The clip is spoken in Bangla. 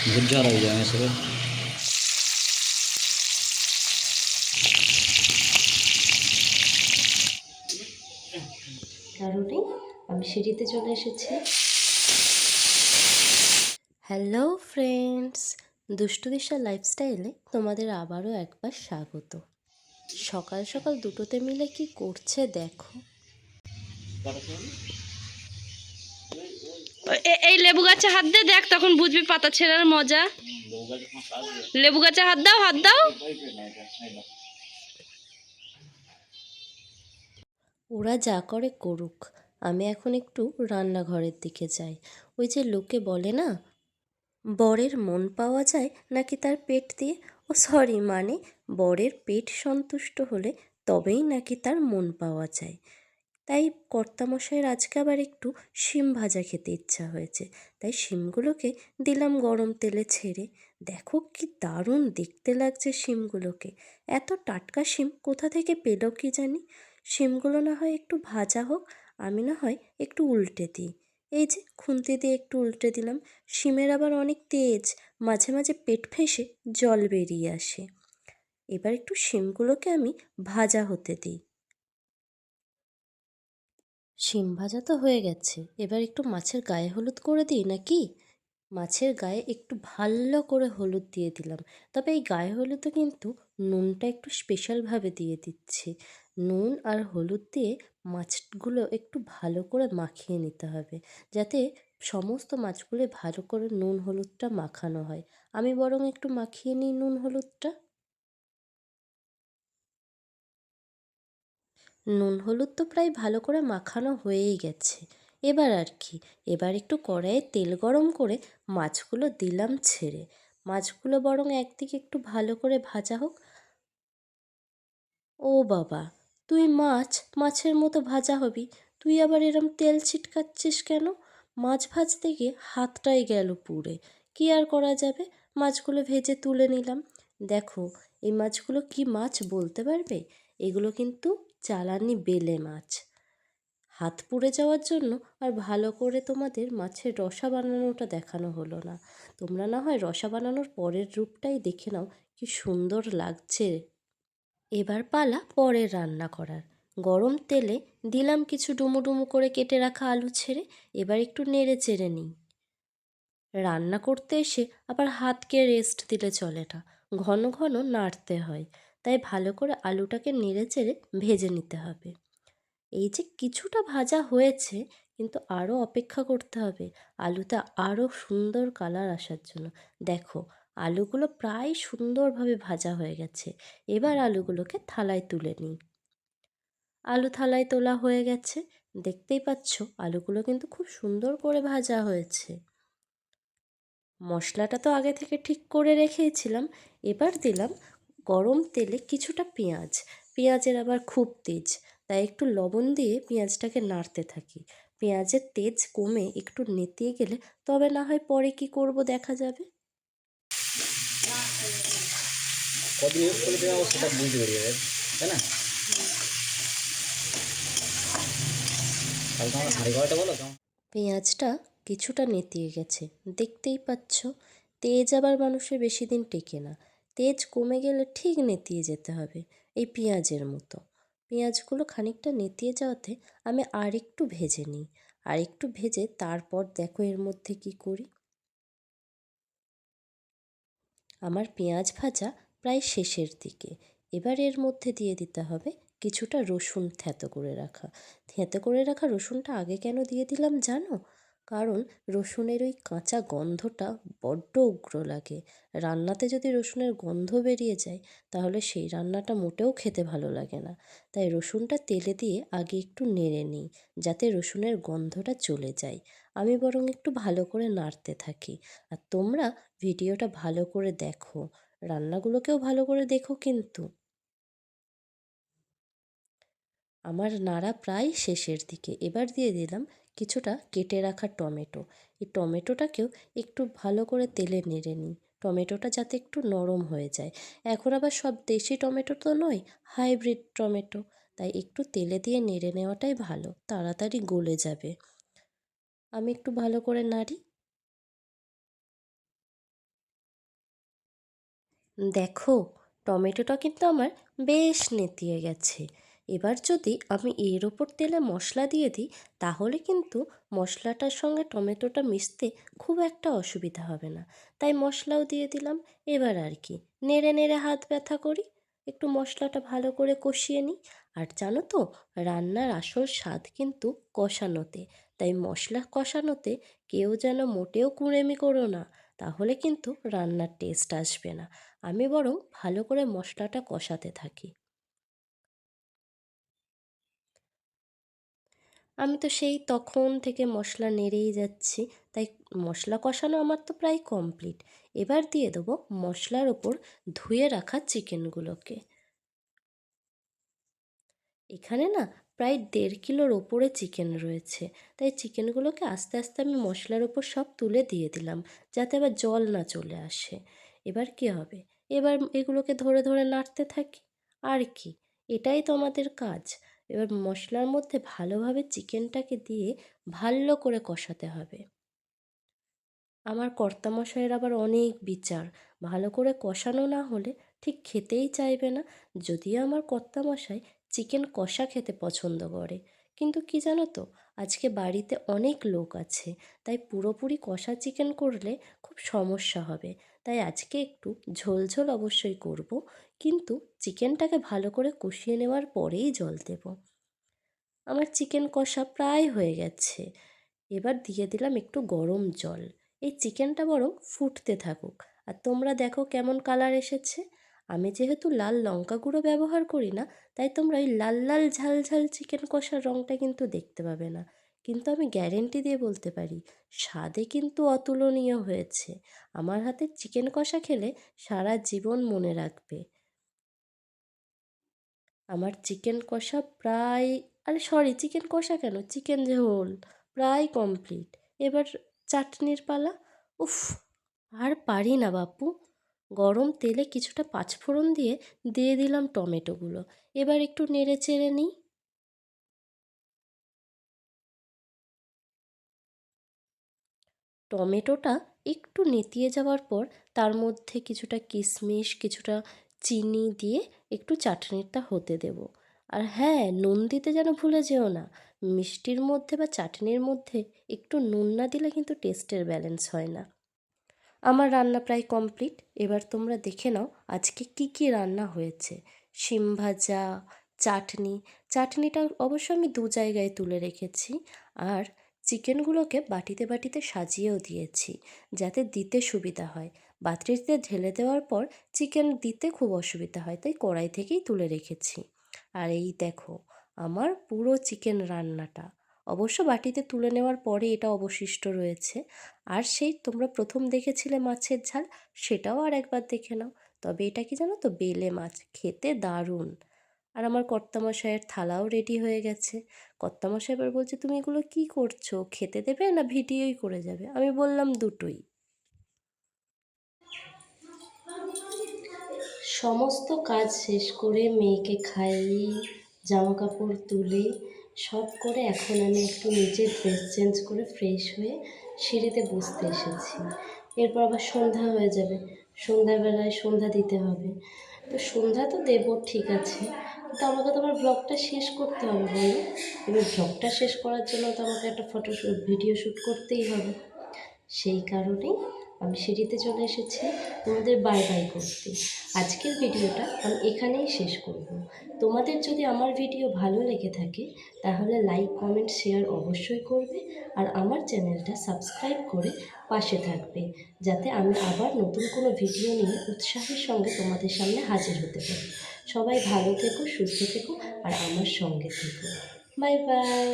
बहुत ज़्यादा हो जाएंगे सब কারণে আমি সিঁড়িতে চলে এসেছি হ্যালো ফ্রেন্ডস দুষ্টু দিশা লাইফস্টাইলে তোমাদের আবারও একবার স্বাগত সকাল সকাল দুটোতে মিলে কি করছে দেখো এ- এই লেবু গাছে হাত দে, দেখ, তখন বুঝবি পাতা ছেঁড়ার মজা। লেবু গাছে হাত দাও হাত দাও। ওরা যা করে করুক, আমি এখন একটু রান্নাঘরের দিকে যাই। ওই যে লোকে বলে না, বরের মন পাওয়া যায় নাকি তার পেট দিয়ে? ও সরি মানে বরের পেট সন্তুষ্ট হলে তবেই নাকি তার মন পাওয়া যায়। তাই কর্তামশাইয়ের আজকে আবার একটু শিম ভাজা খেতে ইচ্ছা হয়েছে। তাই শিমগুলোকে দিলাম গরম তেলে ছেড়ে। দেখো কি দারুণ দেখতে লাগছে শিমগুলোকে। এত টাটকা শিম কোথা থেকে পেল কি জানি? শিমগুলো না হয় একটু ভাজা হোক, আমি না হয় একটু উল্টে দিই। এই যে খুন্তি দিয়ে একটু উল্টে দিলাম। শিমের আবার অনেক তেজ, মাঝে মাঝে পেট ফেঁসে জল বেরিয়ে আসে। এবার একটু শিমগুলোকে আমি ভাজা হতে দিই। শিম ভাজা তো হয়ে গেছে। এবার একটু মাছের গায়ে হলুদ করে দিই নাকি? মাছের গায়ে একটু ভালো করে হলুদ দিয়ে দিলাম। তবে এই গায়ে হলুদে কিন্তু নুনটা একটু স্পেশালভাবে দিয়ে দিচ্ছি। নুন আর হলুদ দিয়ে মাছগুলো একটু ভালো করে মাখিয়ে নিতে হবে। যাতে সমস্ত মাছগুলো ভালো করে নুন হলুদটা মাখানো হয়। আমি বরং একটু মাখিয়ে নিই নুন হলুদটা। নুন হলুদ তো প্রায় ভালো করে মাখানো হয়েই গেছে। এবার আর কি, এবার একটু কড়াইয়ে তেল গরম করে মাছগুলো দিলাম ছেড়ে। মাছগুলো বরং একদিকে একটু ভালো করে ভাজা হোক। ও বাবা, তুই মাছ, মাছের মতো ভাজা হবি, তুই আবার এরম তেল ছিটকাচ্ছিস কেন? মাছ ভাজতে গিয়ে হাতটাই গেল পুড়ে। কি আর করা যাবে? মাছগুলো ভেজে তুলে নিলাম। দেখো, এই মাছগুলো কি মাছ বলতে পারবে? এগুলো কিন্তু চালানি বেলে মাছ। হাত পুড়ে যাওয়ার জন্য আর ভালো করে তোমাদের মাছের রসা বানানোটা দেখানো হলো না। তোমরা না হয় রসা বানানোর পরের রূপটাই দেখে নাও, কি সুন্দর লাগছে। এবার পালা পরের রান্না করার। গরম তেলে দিলাম কিছু ডুমু ডুমু করে কেটে রাখা আলু ছেড়ে, এবার একটু নেড়ে চেড়ে নিই। রান্না করতে এসে আবার হাতকে রেস্ট দিলে চলে না, ঘন ঘন নাড়তে হয়। তাই ভালো করে আলুটাকে নেড়ে চেড়ে ভেজে নিতে হবে। এই যে কিছুটা ভাজা হয়েছে, কিন্তু আরও অপেক্ষা করতে হবে। আলুটা আরও সুন্দর কালার আসার জন্য। দেখো, আলুগুলো প্রায় সুন্দরভাবে ভাজা হয়ে গেছে। এবার আলুগুলোকে থালায় তুলে নিই। আলু থালায় তোলা হয়ে গেছে। দেখতেই পাচ্ছ, আলুগুলো কিন্তু খুব সুন্দর করে ভাজা হয়েছে। মশলাটা তো আগে থেকে ঠিক করে রেখেছিলাম। এবার দিলাম গরম তেলে কিছুটা পেঁয়াজ পেঁয়াজের আবার খুব তেজ। তাই একটু লবণ দিয়ে পেঁয়াজটাকে নাড়তে থাকি। পেঁয়াজের তেজ কমে একটু নেতিয়ে গেলে তবে না হয় পরে কি করব দেখা যাবে। কদিন ইউজ করে দেওয়া সেটা বুঝতে পেরে তাই না? পেঁয়াজটা কিছুটা নেতিয়ে গেছে। দেখতেই পাচ্ছ তেজ আবার মানুষের বেশি দিন টেকে না। তেজ কমে গেলে ঠিক নেতিয়ে যেতে হবে, এই পেঁয়াজের মতো। পেঁয়াজগুলো খানিকটা নেতিয়ে যাওয়াতে আমি আর একটু ভেজে নিই। আর একটু ভেজে তারপর দেখো এর মধ্যে কি করি। আমার পেঁয়াজ ভাজা প্রায় শেষের দিকে। এবার এর মধ্যে দিয়ে দিতে হবে কিছুটা রসুন থ্যাতো করে রাখা। থেঁতো করে রাখা রসুনটা আগে কেন দিয়ে দিলাম জানো? কারণ রসুনের ওই কাঁচা গন্ধটা বড্ড উগ্র লাগে। রান্নাতে যদি রসুনের গন্ধ বেরিয়ে যায়, তাহলে সেই রান্নাটা মোটেও খেতে ভালো লাগে না। তাই রসুনটা তেলে দিয়ে আগে একটু নেড়ে নিই, যাতে রসুনের গন্ধটা চলে যায়। আমি বরং একটু ভালো করে নাড়তে থাকি। আর তোমরা ভিডিওটা ভালো করে দেখো, রান্নাগুলোকেও ভালো করে দেখো কিন্তু। আমার নাড়া প্রায় শেষের দিকে। এবার দিয়ে দিলাম কিছুটা কেটে রাখা টমেটো। এই টমেটোটাকেও একটু ভালো করে তেলে নেড়ে নিই। টমেটোটা যাতে একটু নরম হয়ে যায়। এখন আবার সব দেশি টমেটো তো নয়, হাইব্রিড টমেটো। তাই একটু তেলে দিয়ে নেড়ে নেওয়াটাই ভালো। তাড়াতাড়ি গলে যাবে। আমি একটু ভালো করে নাড়ি। দেখো, টমেটোটা কিন্তু আমার বেশ নেতিয়ে গেছে। এবার যদি আমি এর ওপর তেলে মশলা দিয়ে দিই, তাহলে কিন্তু মশলাটার সঙ্গে টমেটোটা মিশতে খুব একটা অসুবিধা হবে না। তাই মশলাও দিয়ে দিলাম। এবার আর কি, নেড়ে নেড়ে হাত ব্যথা করি, একটু মশলাটা ভালো করে কষিয়ে নিই। আর জানো তো, রান্নার আসল স্বাদ কিন্তু কষানোতে। তাই মশলা কষানোতে কেউ যেন মোটেও কুঁড়েমি করো না, তাহলে কিন্তু রান্নার টেস্ট আসবে না। আমি বরং ভালো করে মশলাটা কষাতে থাকি। আমি তো সেই তখন থেকে মশলা নেড়েই যাচ্ছি, তাই মশলা কষানো আমার তো প্রায় কমপ্লিট এবার দিয়ে দেবো মশলার ওপর ধুয়ে রাখা চিকেনগুলোকে। এখানে না প্রায় দেড় কিলোর ওপরে চিকেন রয়েছে, তাই চিকেনগুলোকে আস্তে আস্তে আমি মশলার ওপর সব তুলে দিয়ে দিলাম, যাতে আবার জল না চলে আসে। এবার কি হবে? এবার এগুলোকে ধরে ধরে নাড়তে থাকি। আর কি? এটাই তো আমাদের কাজ। এবার মশলার মধ্যে ভালোভাবে চিকেনটাকে দিয়ে ভালো করে কষাতে হবে। আমার কর্তামশাইয়ের আবার অনেক বিচার, ভালো করে কষানো না হলে ঠিক খেতেই চাইবে না। যদিও আমার কর্তামশাই চিকেন কষা খেতে পছন্দ করে, কিন্তু কি জানো তো, আজকে বাড়িতে অনেক লোক আছে, তাই পুরোপুরি কষা চিকেন করলে সমস্যা হবে। তাই আজকে একটু ঝোল ঝোল অবশ্যই করব, কিন্তু চিকেনটাকে ভালো করে কষিয়ে নেওয়ার পরেই জল দেব। আমার চিকেন কষা প্রায় হয়ে গেছে। এবার দিয়ে দিলাম একটু গরম জল। এই চিকেনটা বরং ফুটতে থাকুক। আর তোমরা দেখো কেমন কালার এসেছে। আমি যেহেতু লাল লঙ্কা গুঁড়ো ব্যবহার করি না, তাই তোমরা ওই লাল লাল ঝাল ঝাল চিকেন কষার রঙটা কিন্তু দেখতে পাবে না। কিন্তু আমি গ্যারেন্টি দিয়ে বলতে পারি, স্বাদে কিন্তু অতুলনীয় হয়েছে। আমার হাতের চিকেন কষা খেলে সারা জীবন মনে রাখবে। আমার চিকেন কষা প্রায়, আরে সরি চিকেন কষা কেন? চিকেন ঝোল প্রায় কমপ্লিট এবার চাটনির পালা, উফ, আর পারি না বাপু। গরম তেলে কিছুটা পাঁচফোড়ন দিয়ে দিয়ে দিলাম টমেটোগুলো। এবার একটু নেড়ে চেড়ে নিই। টমেটোটা একটু নেতিয়ে যাওয়ার পর তার মধ্যে কিছুটা কিশমিশ, কিছুটা চিনি দিয়ে একটু চাটনিটা হতে দেব। আর হ্যাঁ নুন দিতে যেন ভুলে যেও না, মিষ্টির মধ্যে বা চাটনির মধ্যে একটু নুন না দিলে কিন্তু টেস্টের ব্যালেন্স হয় না। আমার রান্না প্রায় কমপ্লিট, এবার তোমরা দেখে নাও আজকে কি কি রান্না হয়েছে। শিম ভাজা, চাটনি, চাটনিটা অবশ্য আমি দু জায়গায় তুলে রেখেছি। আর চিকেনগুলোকে বাটিতে বাটিতে সাজিয়েও দিয়েছি, যাতে দিতে সুবিধা হয়। বাটিতে ঢেলে দেওয়ার পর চিকেন দিতে খুব অসুবিধা হয়, তাই কড়াই থেকেই তুলে রেখেছি। আর এই দেখো, আমার পুরো চিকেন রান্নাটা। অবশ্য বাটিতে তুলে নেওয়ার পরে এটা অবশিষ্ট রয়েছে। আর সেই তোমরা প্রথম দেখেছিলে মাছের ঝাল, সেটাও আর একবার দেখে নাও। তবে এটা কি জানো তো, বেলে মাছ, খেতে দারুণ। আর আমার কর্তামশাইয়ের থালাও রেডি হয়ে গেছে। কর্তামশাই এবার বলছে, তুমি এগুলো কি করছ? খেতে দেবে না ভিডিওই করে যাবে? আমি বললাম, দুটোই। সমস্ত কাজ শেষ করে মেয়েকে খাইয়ে জামা কাপড় তুলে সব করে এখন আমি একটু নিচে ড্রেস চেঞ্জ করে ফ্রেশ হয়ে সিঁড়িতে বসতে এসেছি। এরপর আবার সন্ধ্যা হয়ে যাবে। সন্ধ্যাবেলায় সন্ধ্যা দিতে হবে। তো সন্ধ্যা তো দেবো, ঠিক আছে। কিন্তু আমাকে তো আমার ব্লগটা শেষ করতে হবে, বলো? এবার ব্লগটা শেষ করার জন্য তো আমাকে একটা ফটো ভিডিও শ্যুট করতেই হবে। সেই কারণেই আমি সিঁড়িতে চলে এসেছি তোমাদের বাই বাই করতে। আজকের ভিডিওটা আমি এখানেই শেষ করব। তোমাদের যদি আমার ভিডিও ভালো লেগে থাকে, তাহলে লাইক কমেন্ট শেয়ার অবশ্যই করবে আর আমার চ্যানেলটা সাবস্ক্রাইব করে পাশে থাকবে, যাতে আমি আবার নতুন কোনো ভিডিও নিয়ে উৎসাহের সঙ্গে তোমাদের সামনে হাজির হতে পারি। সবাই ভালো থেকো, সুস্থ থেকো আর আমার সঙ্গে থেকো। Bye bye